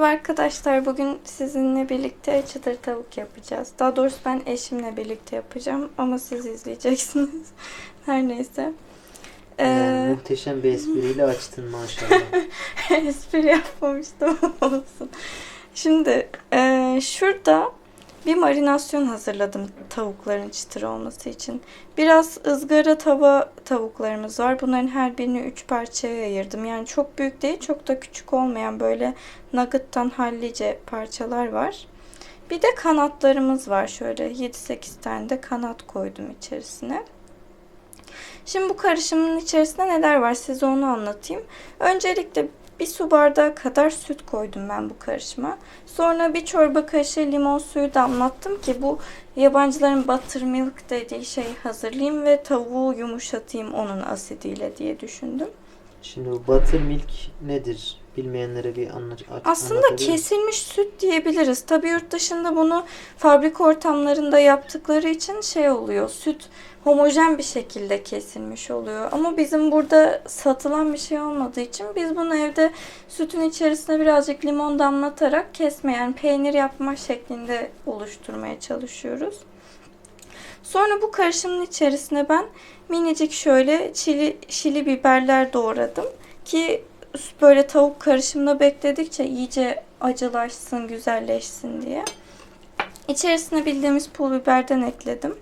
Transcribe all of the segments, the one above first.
Merhaba arkadaşlar. Bugün sizinle birlikte çıtır tavuk yapacağız. Daha doğrusu ben eşimle birlikte yapacağım ama siz izleyeceksiniz. Her neyse. Ee, Yani muhteşem bir espriyle açtın maşallah. espri yapmamıştım olsun. Şimdi e, şurada bir marinasyon hazırladım tavukların çıtır olması için. Biraz ızgara tava tavuklarımız var. Bunların her birini 3 parçaya ayırdım. Yani çok büyük değil, çok da küçük olmayan böyle nugget'tan hallice parçalar var. Bir de kanatlarımız var şöyle 7-8 tane de kanat koydum içerisine. Şimdi bu karışımın içerisinde neler var size onu anlatayım. Öncelikle bir su bardağı kadar süt koydum ben bu karışıma. Sonra bir çorba kaşığı limon suyu damlattım ki bu yabancıların buttermilk dediği şeyi hazırlayayım ve tavuğu yumuşatayım onun asidiyle diye düşündüm. Şimdi bu buttermilk nedir? Bilmeyenlere bir anlat. Aslında kesilmiş süt diyebiliriz. Tabii yurt dışında bunu fabrika ortamlarında yaptıkları için şey oluyor. Süt homojen bir şekilde kesilmiş oluyor. Ama bizim burada satılan bir şey olmadığı için biz bunu evde sütün içerisine birazcık limon damlatarak kesme yani peynir yapma şeklinde oluşturmaya çalışıyoruz. Sonra bu karışımın içerisine ben minicik şöyle çili, şili biberler doğradım ki böyle tavuk karışımda bekledikçe iyice acılaşsın, güzelleşsin diye. İçerisine bildiğimiz pul biberden ekledim.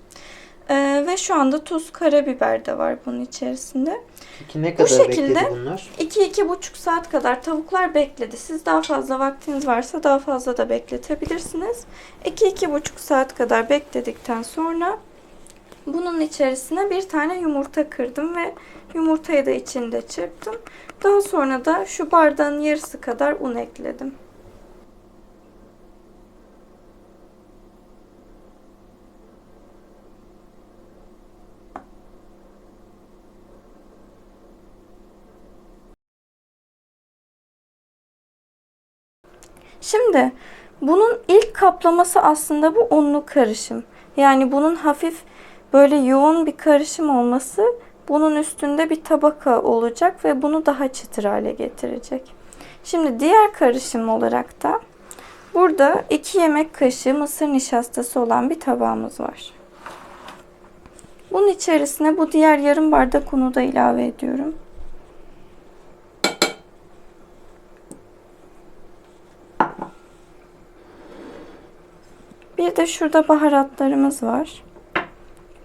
Ee, ve şu anda tuz, karabiber de var bunun içerisinde. Peki ne Bu kadar şekilde- bekledi bunlar? 2-2,5 saat kadar tavuklar bekledi. Siz daha fazla vaktiniz varsa daha fazla da bekletebilirsiniz. 2-2,5 saat kadar bekledikten sonra bunun içerisine bir tane yumurta kırdım ve yumurtayı da içinde çırptım. Daha sonra da şu bardağın yarısı kadar un ekledim. Şimdi bunun ilk kaplaması aslında bu unlu karışım. Yani bunun hafif böyle yoğun bir karışım olması bunun üstünde bir tabaka olacak ve bunu daha çıtır hale getirecek. Şimdi diğer karışım olarak da burada 2 yemek kaşığı mısır nişastası olan bir tabağımız var. Bunun içerisine bu diğer yarım bardak unu da ilave ediyorum. Bir de şurada baharatlarımız var.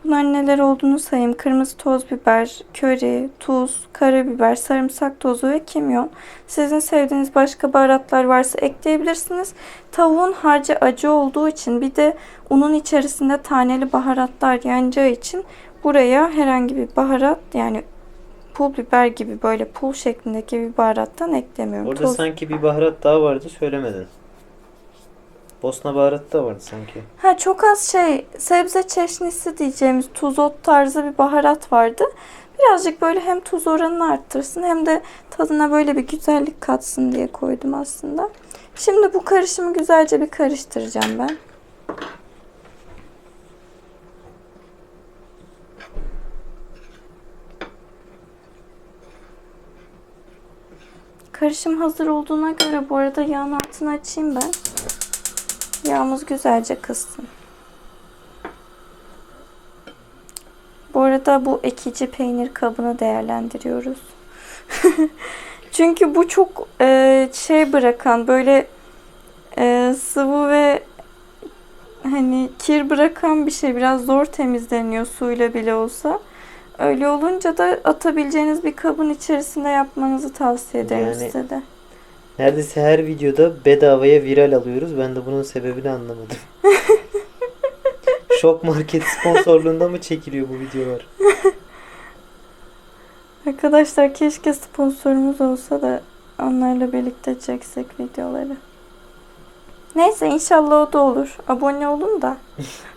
Bunların neler olduğunu sayayım. Kırmızı toz biber, köri, tuz, karabiber, sarımsak tozu ve kimyon. Sizin sevdiğiniz başka baharatlar varsa ekleyebilirsiniz. Tavuğun harcı acı olduğu için bir de unun içerisinde taneli baharatlar yanacağı için buraya herhangi bir baharat yani pul biber gibi böyle pul şeklindeki bir baharattan eklemiyorum. Orada Toz- sanki bir baharat daha vardı söylemedin. Bosna baharatı da vardı sanki. Ha çok az şey sebze çeşnisi diyeceğimiz tuzot tarzı bir baharat vardı. Birazcık böyle hem tuz oranını arttırsın hem de tadına böyle bir güzellik katsın diye koydum aslında. Şimdi bu karışımı güzelce bir karıştıracağım ben. Karışım hazır olduğuna göre bu arada yağın altını açayım ben. Yağımız güzelce kızsın. Bu arada bu ekici peynir kabını değerlendiriyoruz. Çünkü bu çok e, şey bırakan böyle e, sıvı ve hani kir bırakan bir şey. Biraz zor temizleniyor suyla bile olsa. Öyle olunca da atabileceğiniz bir kabın içerisinde yapmanızı tavsiye ederim Yani- size de. Neredeyse her videoda bedavaya viral alıyoruz. Ben de bunun sebebini anlamadım. Şok Market sponsorluğunda mı çekiliyor bu videolar? Arkadaşlar keşke sponsorumuz olsa da onlarla birlikte çeksek videoları. Neyse inşallah o da olur. Abone olun da.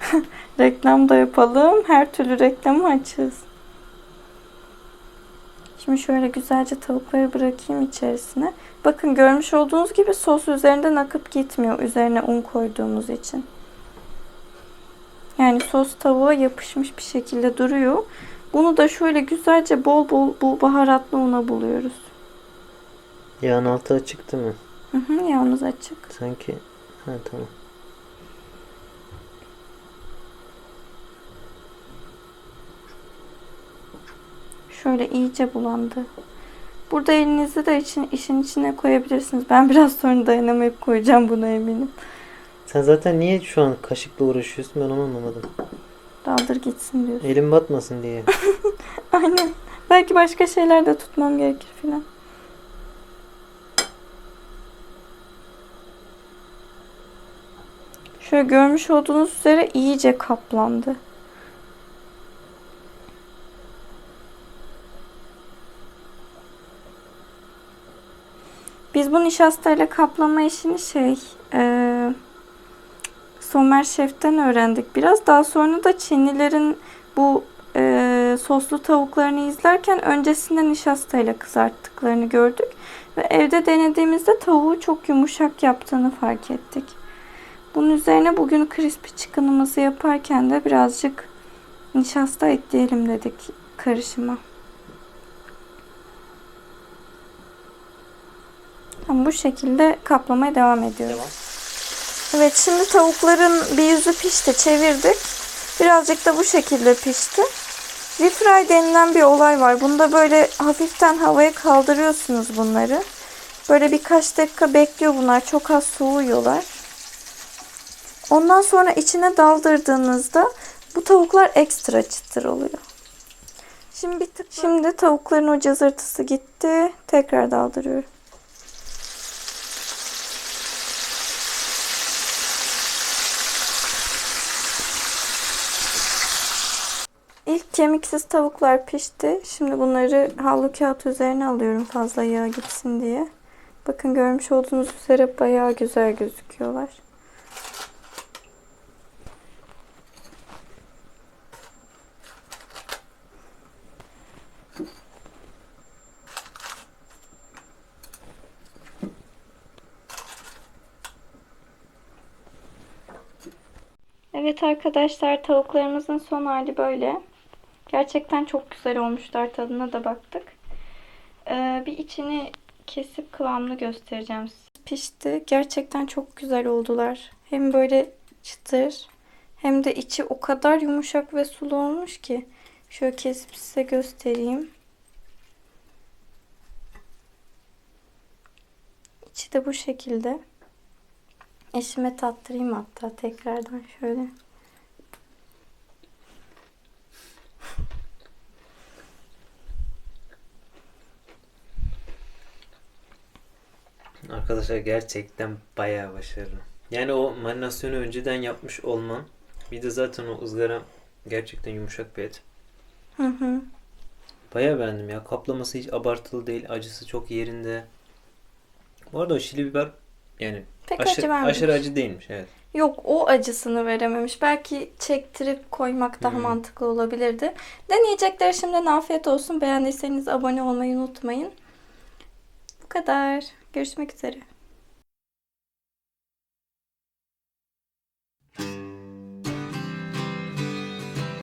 Reklam da yapalım. Her türlü reklamı açığız. Şimdi şöyle güzelce tavukları bırakayım içerisine. Bakın görmüş olduğunuz gibi sos üzerinden akıp gitmiyor. Üzerine un koyduğumuz için. Yani sos tavuğa yapışmış bir şekilde duruyor. Bunu da şöyle güzelce bol bol bu baharatlı una buluyoruz. Yağın altı açıktı mı? Hı hı, yağımız açık. Sanki ha tamam. Şöyle iyice bulandı. Burada elinizi de için, işin içine koyabilirsiniz. Ben biraz sonra dayanamayıp koyacağım buna eminim. Sen zaten niye şu an kaşıkla uğraşıyorsun ben onu anlamadım. Daldır gitsin diyorsun. Elim batmasın diye. Aynen. Belki başka şeyler de tutmam gerekir filan. Şöyle görmüş olduğunuz üzere iyice kaplandı. Bu nişastayla kaplama işini şey eee Somer Şef'ten öğrendik biraz. Daha sonra da Çinlilerin bu eee, soslu tavuklarını izlerken öncesinde nişastayla kızarttıklarını gördük. Ve evde denediğimizde tavuğu çok yumuşak yaptığını fark ettik. Bunun üzerine bugün crispy chicken'ımızı yaparken de birazcık nişasta ekleyelim dedik karışıma. Tamam, bu şekilde kaplamaya devam ediyoruz. Devam. Evet şimdi tavukların bir yüzü pişti çevirdik. Birazcık da bu şekilde pişti. Refry denilen bir olay var. Bunda böyle hafiften havaya kaldırıyorsunuz bunları. Böyle birkaç dakika bekliyor bunlar. Çok az soğuyorlar. Ondan sonra içine daldırdığınızda bu tavuklar ekstra çıtır oluyor. Şimdi bir tık Şimdi tavukların o cızırtısı gitti. Tekrar daldırıyorum. İlk kemiksiz tavuklar pişti. Şimdi bunları havlu kağıt üzerine alıyorum fazla yağ gitsin diye. Bakın görmüş olduğunuz üzere bayağı güzel gözüküyorlar. Evet arkadaşlar tavuklarımızın son hali böyle. Gerçekten çok güzel olmuşlar. Tadına da baktık. Ee, bir içini kesip kıvamını göstereceğim size. Pişti. Gerçekten çok güzel oldular. Hem böyle çıtır hem de içi o kadar yumuşak ve sulu olmuş ki. Şöyle kesip size göstereyim. İçi de bu şekilde. Eşime tattırayım hatta tekrardan şöyle. Arkadaşlar gerçekten bayağı başarılı. Yani o marinasyonu önceden yapmış olman. Bir de zaten o ızgara gerçekten yumuşak bir et. Hı hı. Bayağı beğendim ya. Kaplaması hiç abartılı değil. Acısı çok yerinde. Bu arada o şili biber yani Pek aşırı, acı vermemiş. aşırı acı değilmiş. Evet. Yok o acısını verememiş. Belki çektirip koymak daha Hmm. mantıklı olabilirdi. Deneyecekler şimdiden afiyet olsun. Beğendiyseniz abone olmayı unutmayın. Bu kadar. Görüşmek üzere.